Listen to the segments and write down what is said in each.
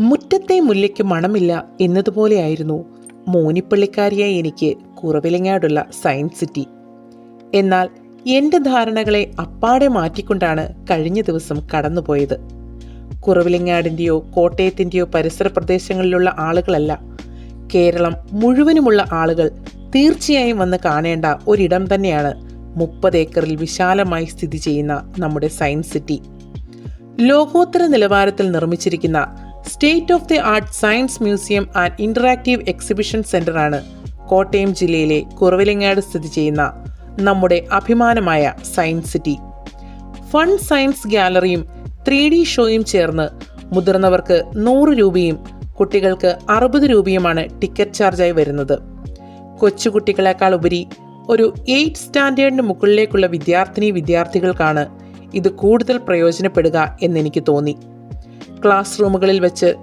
മുറ്റത്തെ മുല്ലയ്ക്ക് മണമില്ല എന്നതുപോലെയായിരുന്നു മോനിപ്പള്ളിക്കാരിയായ എനിക്ക് കുറവിലങ്ങാടുള്ള science city. എന്നാൽ എന്റെ ധാരണകളെ അപ്പാടെ മാറ്റിക്കൊണ്ടാണ് കഴിഞ്ഞ ദിവസം കടന്നുപോയത്. കുറവിലങ്ങാടിന്റെയോ കോട്ടയത്തിന്റെയോ പരിസര പ്രദേശങ്ങളിലുള്ള ആളുകളല്ല. കേരളം മുഴുവനുമുള്ള ആളുകൾ തീർച്ചയായും വന്ന് കാണേണ്ട ഒരിടം തന്നെയാണ് മുപ്പത് ഏക്കറിൽ വിശാലമായി സ്ഥിതി ചെയ്യുന്ന നമ്മുടെ സയൻസ് സിറ്റി. ലോകോത്തര നിലവാരത്തിൽ നിർമ്മിച്ചിരിക്കുന്ന state of the art science museum and interactive exhibition സെന്ററാണ് Kottayam ജില്ലയിലെ കുറവിലങ്ങാട് സ്ഥിതി ചെയ്യുന്ന നമ്മുടെ അഭിമാനമായ സയൻസ് സിറ്റി ഫൺ സയൻസ് ഗാലറിയും ത്രീ ഡി ഷോയും ചേർന്ന് മുതിർന്നവർക്ക് നൂറ് രൂപയും കുട്ടികൾക്ക് അറുപത് രൂപയുമാണ് ടിക്കറ്റ് ചാർജായി വരുന്നത്. കൊച്ചുകുട്ടികളെക്കാൾ ഉപരി ഒരു എയ്റ്റ് സ്റ്റാൻഡേർഡിന് മുകളിലേക്കുള്ള വിദ്യാർത്ഥിനി വിദ്യാർത്ഥികൾക്കാണ് ഇത് കൂടുതൽ പ്രയോജനപ്പെടുക എന്നെനിക്ക് തോന്നി. ക്ലാസ് റൂമുകളിൽ വെച്ച്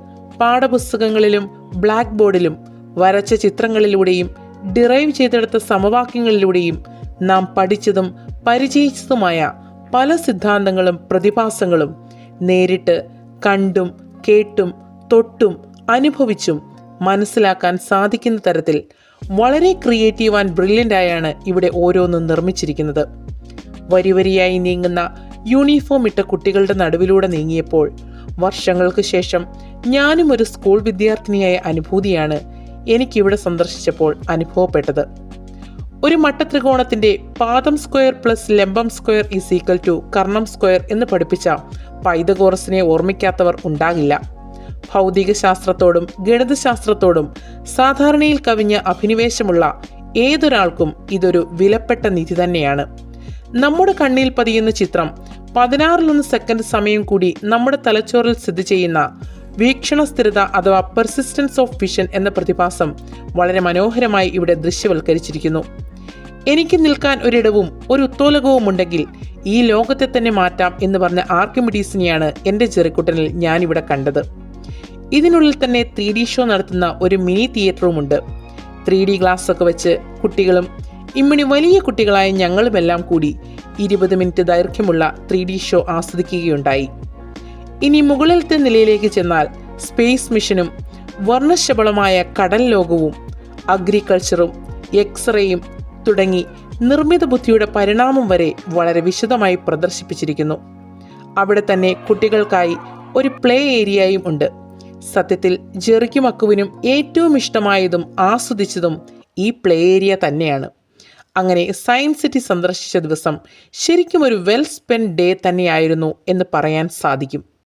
പാഠപുസ്തകങ്ങളിലും ബ്ലാക്ക് ബോർഡിലും വരച്ച ചിത്രങ്ങളിലൂടെയും ഡിറൈവ് ചെയ്തെടുത്ത സമവാക്യങ്ങളിലൂടെയും നാം പഠിച്ചതും പരിചയിച്ചതുമായ പല സിദ്ധാന്തങ്ങളും പ്രതിഭാസങ്ങളും നേരിട്ട് കണ്ടും കേട്ടും തൊട്ടും അനുഭവിച്ചും മനസ്സിലാക്കാൻ സാധിക്കുന്ന തരത്തിൽ വളരെ ക്രിയേറ്റീവ് ആൻഡ് ബ്രില്യന്റ് ആയാണ് ഇവിടെ ഓരോന്നും നിർമ്മിച്ചിരിക്കുന്നത്. വരിവരിയായി നീങ്ങുന്ന യൂണിഫോം ഇട്ട കുട്ടികളുടെ നടുവിലൂടെ നീങ്ങിയപ്പോൾ വർഷങ്ങൾക്ക് ശേഷം ഞാനും ഒരു സ്കൂൾ വിദ്യാർത്ഥിനിയായ അനുഭൂതിയാണ് എനിക്കിവിടെ സന്ദർശിച്ചപ്പോൾ അനുഭവപ്പെട്ടത്. ഒരു മട്ടത്രികോണത്തിന്റെ പാദം സ്ക്വയർ പ്ലസ് ലംബം സ്ക്വയർ ഈസ് ഈക്വൽ ടു കർണം സ്ക്വയർ എന്ന് പഠിപ്പിച്ച പൈതകോറസിനെ ഓർമ്മിക്കാത്തവർ ഉണ്ടാകില്ല. ഭൗതിക ശാസ്ത്രത്തോടും ഗണിതശാസ്ത്രത്തോടും സാധാരണയിൽ കവിഞ്ഞ അഭിനിവേശമുള്ള ഏതൊരാൾക്കും ഇതൊരു വിലപ്പെട്ട നിധി തന്നെയാണ്. നമ്മുടെ കണ്ണിൽ പതിയുന്ന ചിത്രം പതിനാറിലൊന്ന് സെക്കൻഡ് സമയം കൂടി നമ്മുടെ തലച്ചോറിൽ സ്ഥിതി ചെയ്യുന്ന വീക്ഷണ സ്ഥിരത അഥവാ പെർസിസ്റ്റൻസ് ഓഫ് വിഷൻ എന്ന പ്രതിഭാസം വളരെ മനോഹരമായി ഇവിടെ ദൃശ്യവൽക്കരിച്ചിരിക്കുന്നു. എനിക്ക് നിൽക്കാൻ ഒരിടവും ഒരു ഉത്തോലകവും ഉണ്ടെങ്കിൽ ഈ ലോകത്തെ തന്നെ മാറ്റാം എന്ന് പറഞ്ഞ ആർക്കിമിഡീസിനെയാണ് എന്റെ ചെറുക്കുട്ടനിൽ ഞാനിവിടെ കണ്ടത്. ഇതിനുള്ളിൽ തന്നെ ത്രീ ഡി ഷോ നടത്തുന്ന ഒരു മിനി തിയേറ്ററുമുണ്ട്. ത്രീ ഡി ഗ്ലാസ് ഒക്കെ വെച്ച് കുട്ടികളും ഇമ്മിണി വലിയ കുട്ടികളായ ഞങ്ങളുമെല്ലാം കൂടി ഇരുപത് മിനിറ്റ് ദൈർഘ്യമുള്ള ത്രീ ഡി ഷോ ആസ്വദിക്കുകയുണ്ടായി. ഇനി മുകളിലത്തെ നിലയിലേക്ക് ചെന്നാൽ സ്പേസ് മിഷനും വർണശബളമായ കടൽ ലോകവും അഗ്രികൾച്ചറും എക്സ്റേയും തുടങ്ങി നിർമ്മിത ബുദ്ധിയുടെ പരിണാമം വരെ വളരെ വിശദമായി പ്രദർശിപ്പിച്ചിരിക്കുന്നു. അവിടെ തന്നെ കുട്ടികൾക്കായി ഒരു പ്ലേ ഏരിയയും ഉണ്ട്. സത്യത്തിൽ ജെറിക്കും അക്കുവിനും ഏറ്റവും ഇഷ്ടമായതും ആസ്വദിച്ചതും ഈ പ്ലേ ഏരിയ തന്നെയാണ്. അങ്ങനെ സയൻസ് സിറ്റി സന്ദർശിച്ച ദിവസം ശരിക്കും ഒരു വെൽ സ്പെൻഡ് ഡേ തന്നെയായിരുന്നു എന്ന് പറയാൻ സാധിക്കും.